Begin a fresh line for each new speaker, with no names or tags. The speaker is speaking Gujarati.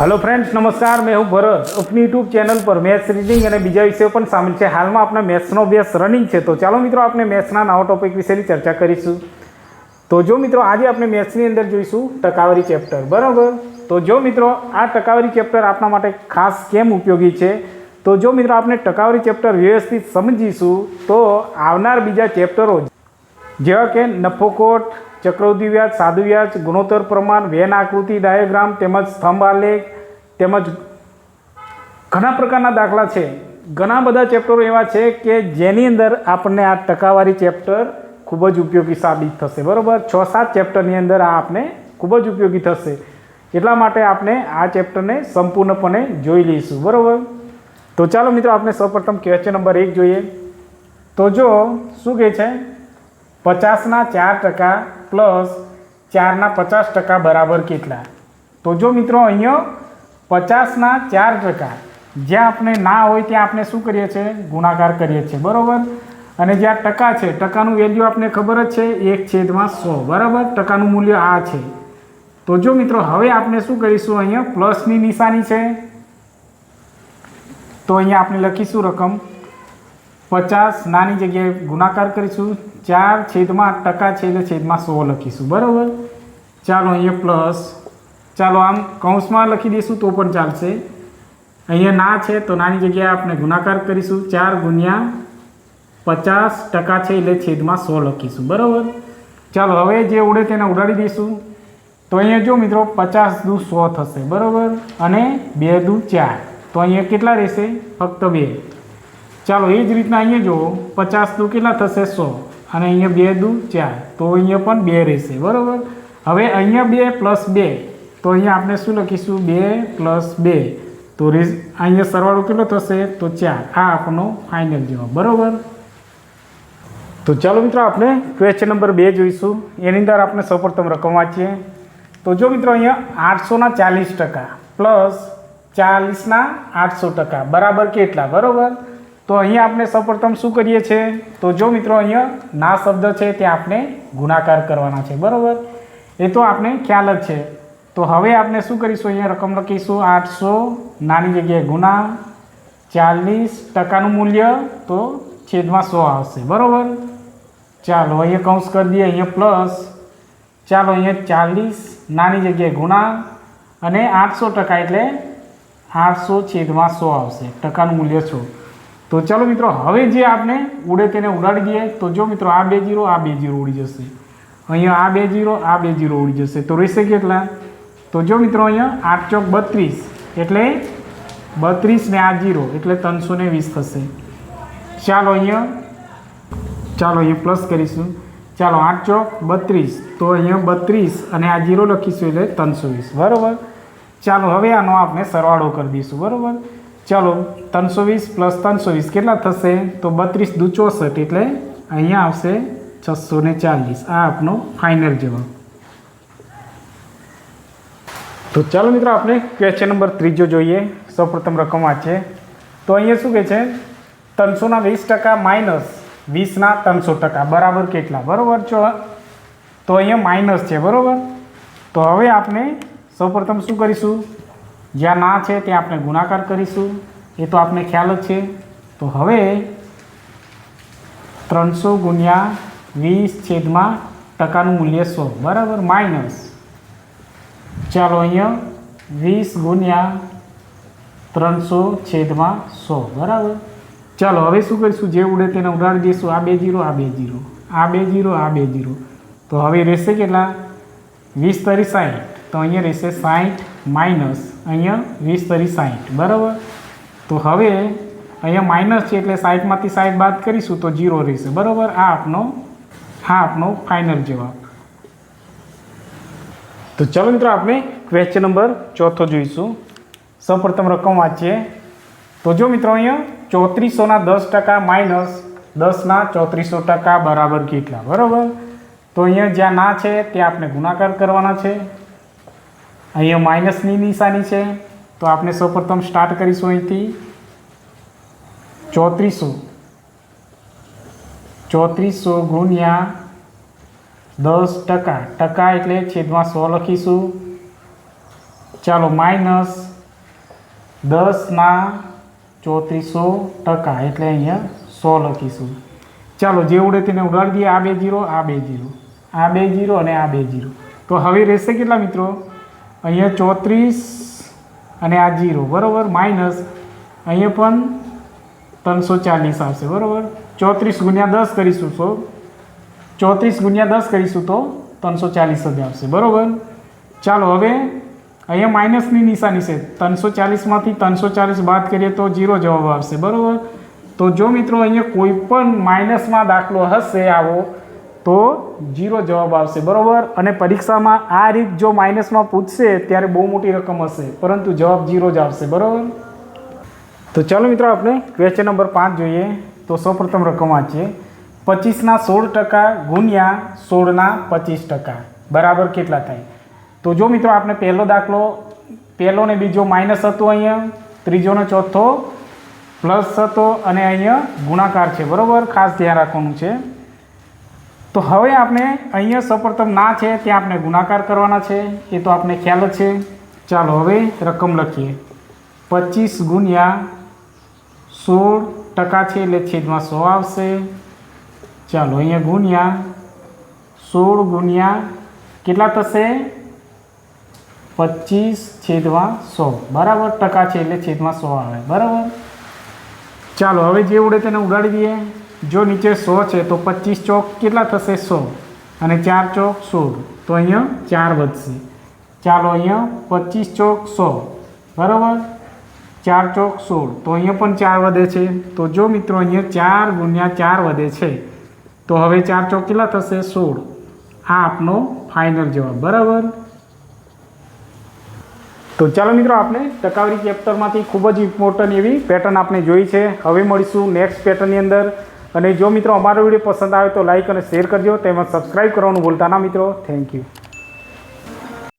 હલો ફ્રેન્ડ્સ નમસ્કાર. મેં હું ભરત. ઉપની યુટ્યુબ ચેનલ પર મેથ્સ રીડિંગ અને બીજા વિષયો પણ સામેલ છે. હાલમાં આપણા મેથ્સનો અભ્યાસ રનિંગ છે. તો ચાલો મિત્રો આપણે મેથ્સના નવા ટોપિક વિશેની ચર્ચા કરીશું. તો જો મિત્રો આજે આપણે મેથ્સની અંદર જોઈશું ટકાવારી ચેપ્ટર બરાબર? તો જો મિત્રો આ ટકાવારી ચેપ્ટર આપણા માટે ખાસ કેમ ઉપયોગી છે? તો જો મિત્રો આપણે ટકાવારી ચેપ્ટર વ્યવસ્થિત સમજીશું, તો આવનાર બીજા ચેપ્ટરો જેવા કે નફોકોટ ચક્રવૃદ્ધિ વ્યાજ સાદુ વ્યાજ ગુણોત્તર પ્રમાણ, વેન આકૃતિ, ડાયાગ્રામ તેમજ સ્તંભ આલેખ તેમજ ઘણા પ્રકારના દાખલા છે. ઘણા બધા ચેપ્ટરો એવા છે કે જેની અંદર આપણને આ ટકાવારી ચેપ્ટર ખૂબ જ ઉપયોગી સાબિત થશે. બરાબર? છ સાત ચેપ્ટરની અંદર આ આપને ખૂબ જ ઉપયોગી થશે. એટલા માટે આપણે આ ચેપ્ટરને સંપૂર્ણપણે જોઈ લઈશું. બરાબર? તો ચાલો મિત્રો આપણે સૌપ્રથમ ક્વેશ્ચન નંબર એક જોઈએ. તો જો શું કહે છે? પચાસના ચાર ટકા પ્લસ ચારના પચાસ ટકા બરાબર કેટલા? તો જો મિત્રો અહીંયા પચાસના ચાર ટકા જ્યાં આપણે ના હોય ત્યાં આપણે શું કરીએ છીએ? ગુણાકાર કરીએ છીએ. બરાબર? અને જ્યાં ટકા છે, ટકાનું વેલ્યુ આપણે ખબર જ છે, એક છેદમાં સો. બરાબર? ટકાનું મૂલ્ય આ છે. તો જો મિત્રો, હવે આપણે શું કરીશું? અહીંયા પ્લસની નિશાની છે. તો અહીંયા આપણે લખીશું રકમ પચાસ નાની જગ્યાએ ગુણાકાર કરીશું. ચાર છેદમાં ટકા છે એટલે છેદમાં સો લખીશું. બરાબર? ચાલો અહીંયા પ્લસ. ચાલો આમ કૌંસમાં લખી દઈશું તો પણ ચાલશે. અહીંયા ના છે તો નાની જગ્યાએ આપણે ગુણાકાર કરીશું. ચાર ગુણ્યા પચાસ ટકા છે એટલે છેદમાં સો લખીશું. બરાબર? ચાલો હવે જે ઉડે તેને ઉડાડી દઈશું. તો અહીંયા જો મિત્રો પચાસ દુ સો થશે. બરાબર? અને બે દુ ચાર. તો અહીંયા કેટલા રહેશે? ફક્ત બે. ચાલો, એ જ રીતના અહીંયા જુઓ. પચાસ દુ કેટલા થશે? સો. અને અહીંયા બે દુ ચાર. તો અહીંયા પણ બે રહેશે, બરાબર? હવે અહીંયા બે પ્લસ બે. તો અહીંયા આપણે શું લખીશું? બે પ્લસ બે. તો રીઝ અહીંયા સરવાળો કેટલો થશે? તો ચાર. આ આપણો ફાઇનલ જવાબ, બરાબર? તો ચાલો મિત્રો, આપણે ક્વેશ્ચન નંબર બે જોઈશું. એની અંદર આપણે સૌપ્રથમ રકમ વાંચીએ. તો જો મિત્રો, અહીંયા આઠસોના ચાલીસ ટકા પ્લસ ચાલીસના આઠસો ટકા. બરાબર કેટલા? બરાબર? તો અહીંયા આપણે સૌપ્રથમ શું કરીએ છીએ? તો જો મિત્રો અહીંયા ના શબ્દ છે, ત્યાં આપણે ગુણાકાર કરવાના છે, બરાબર? એ તો આપણે ખ્યાલ જ છે. તો હવે આપણે શું કરીશું? અહીંયા રકમ લખીશું, આઠસો નાની જગ્યાએ ગુણા ચાલીસ ટકાનું મૂલ્ય, તો છેદમાં સો આવશે, બરાબર? ચાલો, અહીંયા કૌંસ કરી દઈએ, અહીંયા પ્લસ. ચાલો, અહીંયા ચાલીસ નાની જગ્યાએ ગુણા અને આઠસો ટકા એટલે આઠસો છેદમાં સો આવશે, ટકાનું મૂલ્ય છો તો ચાલો મિત્રો, હવે જે આપણે ઉડે તેને ઉડાડી દઈએ. તો જો મિત્રો, આ બે જીરો, આ બે જીરો ઉડી જશે. અહીંયા આ બે જીરો, આ બે જીરો ઉડી જશે. તો રહેશે કેટલા? તો જો મિત્રો, અહીંયા આઠ ચોક બત્રીસ. એટલે બત્રીસ ને આ જીરો, એટલે ત્રણસો ને વીસ થશે. ચાલો અહીંયા ચાલો અહીંયા પ્લસ કરીશું. ચાલો આઠ ચોક બત્રીસ. તો અહીંયા બત્રીસ અને આ જીરો લખીશું એટલે ત્રણસો વીસ. બરાબર? ચાલો, હવે આનો આપણે સરવાળો કરી દઈશું. બરાબર? ચાલો, ત્રણસો વીસ પ્લસ ત્રણસો વીસ, કેટલા થશે? તો બત્રીસ દુ ચોસઠ એટલે અહીંયા આવશે છસો ને ચાલીસ. આ આપનો ફાઇનલ જવાબ. તો ચાલો મિત્રો, આપણે ક્વેશ્ચન નંબર ત્રીજો જોઈએ. સૌપ્રથમ રકમ વાંચીએ તો અહીંયા શું કહે છે? ત્રણસોના વીસ ટકા માઇનસ વીસના ત્રણસો ટકા. બરાબર કેટલા? બરાબર છો તો અહીંયા માઇનસ છે, બરાબર? તો હવે આપણે સૌપ્રથમ શું કરીશું? જ્યાં ના છે ત્યાં આપણે ગુણાકાર કરીશું. એ તો આપણે ખ્યાલ જ છે. તો હવે ત્રણસો ગુણ્યા વીસ છેદમાં ટકાનું મૂલ્ય સો. બરાબર? માઇનસ ચાલો અહીંયા વીસ ગુણ્યા ત્રણસો છેદમાં સો. બરાબર? ચાલો હવે શું કરીશું? જે ઉડે તેને ઉડાડી દઈશું. આ બે જીરો, આ બે જીરો. આ બે જીરો, આ બે જીરો. તો હવે રહેશે કેટલા? વીસ તરી સાઠ તો અહીંયા રહેશે સાઠ માઇનસ અહીંયા વીસ તરી સાહીઠ બરાબર? તો હવે અહીંયા માઇનસ છે એટલે સાહીઠમાંથી સાહીઠ બાદ કરીશું તો જીરો રહેશે, બરાબર? આ આપનો આ આપનો ફાઇનલ જવાબ. તો ચાલો મિત્રો, આપણે ક્વેશ્ચન નંબર ચોથો જોઈશું. સૌપ્રથમ રકમ વાંચીએ. તો જો મિત્રો, અહીંયા ચોત્રીસોના દસ ટકા માઇનસ દસના ચોત્રીસો ટકા બરાબર કેટલા, બરાબર? તો અહીંયા જ્યાં ના છે, ત્યાં આપણે ગુણાકાર કરવાના છે. અહીંયા માઇનસની નિશાની છે. તો આપણે સૌપ્રથમ સ્ટાર્ટ કરીશું અહીંથી. ચોત્રીસો. ચોત્રીસો ગુણ્યા દસ ટકા. ટકા એટલે છેદમાં સો લખીશું. ચાલો માઇનસ દસના ચોત્રીસો ટકા એટલે અહીંયા સો લખીશું. ચાલો જે ઉડે તેને ઉડાડી દઈએ. આ બે જીરો, આ બે જીરો. આ બે જીરો અને આ બે જીરો. તો હવે રહેશે કેટલા મિત્રો? અહીંયા ચોત્રીસ અને આ જીરો, બરાબર? માઇનસ. અહીંયા પણ ત્રણસો ચાલીસ આવશે, બરાબર? ચોત્રીસ ગુણ્યા દસ કરીશું તો? ચોત્રીસ ગુણ્યા દસ કરીશું તો ત્રણસો ચાલીસ જ આવશે, બરાબર? ચાલો, હવે અહીંયા માઇનસની નિશાની છે. ત્રણસો ચાલીસમાંથી ત્રણસો ચાલીસ બાદ કરીએ તો જીરો જવાબ આવશે, બરાબર? તો જો મિત્રો, અહીંયા કોઈ પણ માઇનસમાં દાખલો હશે આવો તો જીરો જવાબ આવશે, બરાબર? અને પરીક્ષામાં આ રીત જો માઇનસમાં પૂછશે, ત્યારે બહુ મોટી રકમ હશે, પરંતુ જવાબ જીરો જ આવશે, બરાબર? તો ચાલો મિત્રો, આપણે ક્વેશ્ચન નંબર પાંચ જોઈએ. તો સૌપ્રથમ રકમ વાંચીએ પચીસના સોળ ટકા ગુણ્યા સોળના પચીસ ટકા. બરાબર કેટલા થાય? તો જો મિત્રો, આપણે પહેલો દાખલો પહેલો ને બીજો માઇનસ હતો અહીંયા ત્રીજો ને ચોથો, પ્લસ હતો અને અહીંયા ગુણાકાર છે, બરાબર? ખાસ ધ્યાન રાખવાનું છે. તો હવે આપણે અહીંયા સૌપ્રથમ ના છે, ત્યાં આપણે ગુણાકાર કરવાના છે. એ તો આપણે ખ્યાલ જ છે. ચાલો હવે રકમ લખીએ. પચીસ ગુણ્યા સોળ ટકા છે એટલે છેદમાં સો આવશે. ચાલો અહીંયા ગુણ્યા સોળ ગુણ્યા કેટલા થશે? પચીસ છેદમાં સો. બરાબર, ટકા છે એટલે છેદમાં સો આવે. બરાબર? ચાલો હવે જે ઉડે તેને ઉડાડી દઈએ. જો નીચે સો છે, તો પચીસ ચોક કેટલા થશે? સો. અને ચાર ચોક સોળ. તો અહીંયા ચાર વધશે. ચાલો અહીંયા પચીસ ચોક સો. બરાબર? ચાર ચોક સોળ. તો અહીંયા પણ ચાર વધે છે. તો જો મિત્રો અહીંયા ચાર ગુણ્યા ચાર વધે છે, તો હવે ચાર ચોક કેટલા થશે? સોળ. આ આપનો ફાઇનલ જવાબ. બરાબર? તો ચાલો મિત્રો, આપણે ટકાવારી ચેપ્ટરમાંથી ખૂબ જ ઇમ્પોર્ટન્ટ એવી પેટર્ન આપણે જોઈ છે. હવે મળીશું નેક્સ્ટ પેટર્નની અંદર. અને જો મિત્રો અમારો વીડિયો પસંદ આવે તો લાઈક અને શેર કરજો. તેમજ સબસ્ક્રાઈબ કરવાનું ભૂલતા ના મિત્રો. Thank you